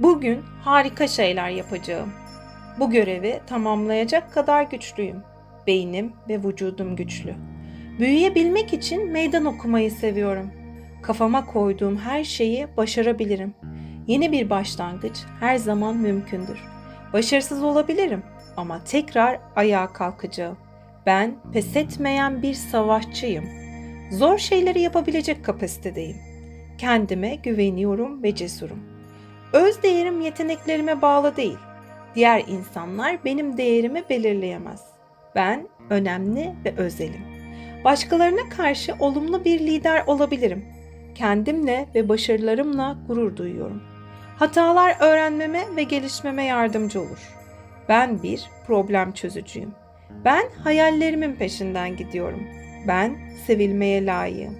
Bugün harika şeyler yapacağım. Bu görevi tamamlayacak kadar güçlüyüm. Beynim ve vücudum güçlü. Büyüyebilmek için meydan okumayı seviyorum. Kafama koyduğum her şeyi başarabilirim. Yeni bir başlangıç her zaman mümkündür. Başarısız olabilirim ama tekrar ayağa kalkacağım. Ben pes etmeyen bir savaşçıyım. Zor şeyleri yapabilecek kapasitedeyim. Kendime güveniyorum ve cesurum. Öz değerim yeteneklerime bağlı değil. Diğer insanlar benim değerimi belirleyemez. Ben önemli ve özelim. Başkalarına karşı olumlu bir lider olabilirim. Kendimle ve başarılarımla gurur duyuyorum. Hatalar öğrenmeme ve gelişmeme yardımcı olur. Ben bir problem çözücüyüm. Ben hayallerimin peşinden gidiyorum. Ben sevilmeye layığım.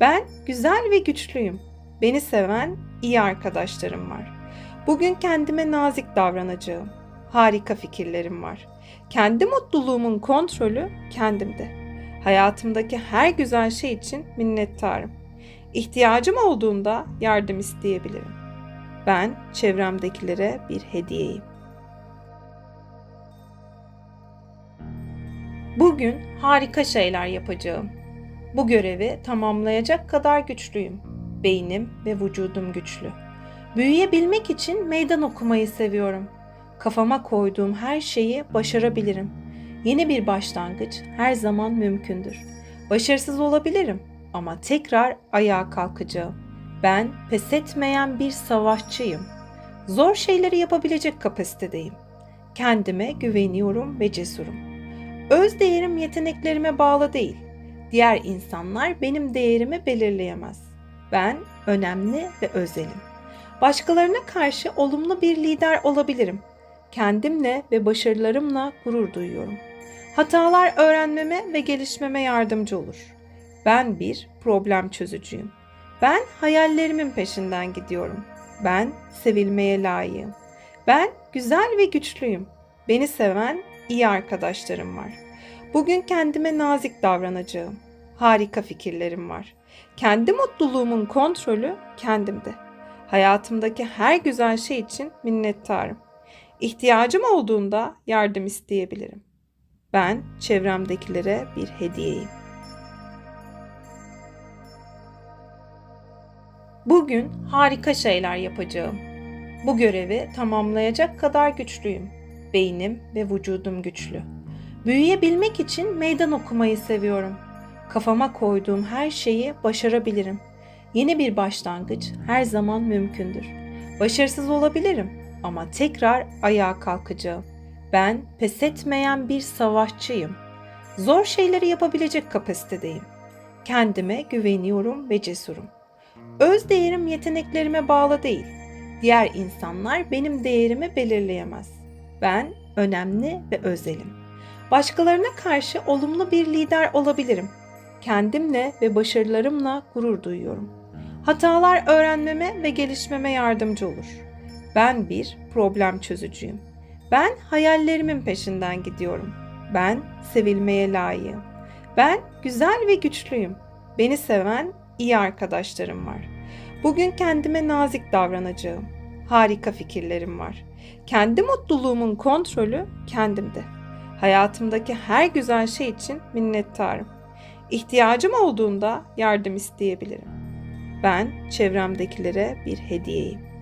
Ben güzel ve güçlüyüm. Beni seven iyi arkadaşlarım var. Bugün kendime nazik davranacağım. Harika fikirlerim var. Kendi mutluluğumun kontrolü kendimde. Hayatımdaki her güzel şey için minnettarım. İhtiyacım olduğunda yardım isteyebilirim. Ben çevremdekilere bir hediyeyim. Bugün harika şeyler yapacağım. Bu görevi tamamlayacak kadar güçlüyüm. Beynim ve vücudum güçlü. Büyüyebilmek için meydan okumayı seviyorum. Kafama koyduğum her şeyi başarabilirim. Yeni bir başlangıç her zaman mümkündür. Başarısız olabilirim ama tekrar ayağa kalkacağım. Ben pes etmeyen bir savaşçıyım. Zor şeyleri yapabilecek kapasitedeyim. Kendime güveniyorum ve cesurum. Öz değerim yeteneklerime bağlı değil. Diğer insanlar benim değerimi belirleyemez. Ben önemli ve özelim. Başkalarına karşı olumlu bir lider olabilirim. Kendimle ve başarılarımla gurur duyuyorum. Hatalar öğrenmeme ve gelişmeme yardımcı olur. Ben bir problem çözücüyüm. Ben hayallerimin peşinden gidiyorum. Ben sevilmeye layığım. Ben güzel ve güçlüyüm. Beni seven iyi arkadaşlarım var. Bugün kendime nazik davranacağım. Harika fikirlerim var. Kendi mutluluğumun kontrolü kendimde. Hayatımdaki her güzel şey için minnettarım. İhtiyacım olduğunda yardım isteyebilirim. Ben çevremdekilere bir hediyeyim. Bugün harika şeyler yapacağım. Bu görevi tamamlayacak kadar güçlüyüm. Beynim ve vücudum güçlü. Büyüyebilmek için meydan okumayı seviyorum. Kafama koyduğum her şeyi başarabilirim. Yeni bir başlangıç her zaman mümkündür. Başarısız olabilirim ama tekrar ayağa kalkacağım. Ben pes etmeyen bir savaşçıyım. Zor şeyleri yapabilecek kapasitedeyim. Kendime güveniyorum ve cesurum. Öz değerim yeteneklerime bağlı değil. Diğer insanlar benim değerimi belirleyemez. Ben önemli ve özelim. Başkalarına karşı olumlu bir lider olabilirim. Kendimle ve başarılarımla gurur duyuyorum. Hatalar öğrenmeme ve gelişmeme yardımcı olur. Ben bir problem çözücüyüm. Ben hayallerimin peşinden gidiyorum. Ben sevilmeye layığım. Ben güzel ve güçlüyüm. Beni seven iyi arkadaşlarım var. Bugün kendime nazik davranacağım. Harika fikirlerim var. Kendi mutluluğumun kontrolü kendimde. Hayatımdaki her güzel şey için minnettarım. İhtiyacım olduğunda yardım isteyebilirim. Ben çevremdekilere bir hediyeyim.